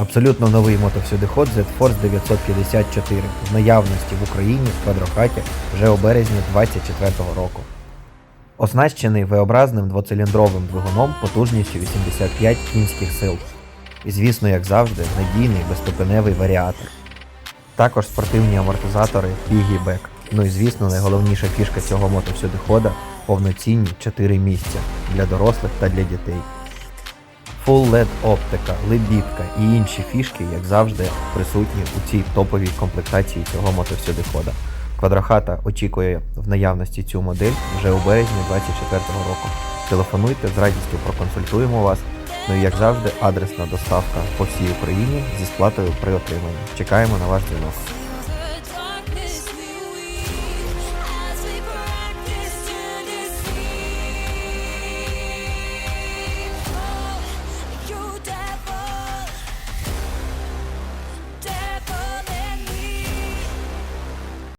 Абсолютно новий мотовсюдиход Z-Force 954 в наявності в Україні в квадрокаті вже у березні 2024 року. Оснащений V-образним двоциліндровим двигуном потужністю 85 кінських сил. І, звісно, як завжди, надійний безступеневий варіатор. Також спортивні амортизатори Piggyback. Ну і звісно, найголовніша фішка цього мотовсюдихода повноцінні 4 місця для дорослих та для дітей. Full LED оптика, лебідка і інші фішки, як завжди, присутні у цій топовій комплектації цього мотовсюдихода. Квадрохата очікує в наявності цю модель вже у березні 2024 року. Телефонуйте, з радістю проконсультуємо вас. Ну і як завжди, адресна доставка по всій Україні зі сплатою при отриманні. Чекаємо на ваш дзвінок.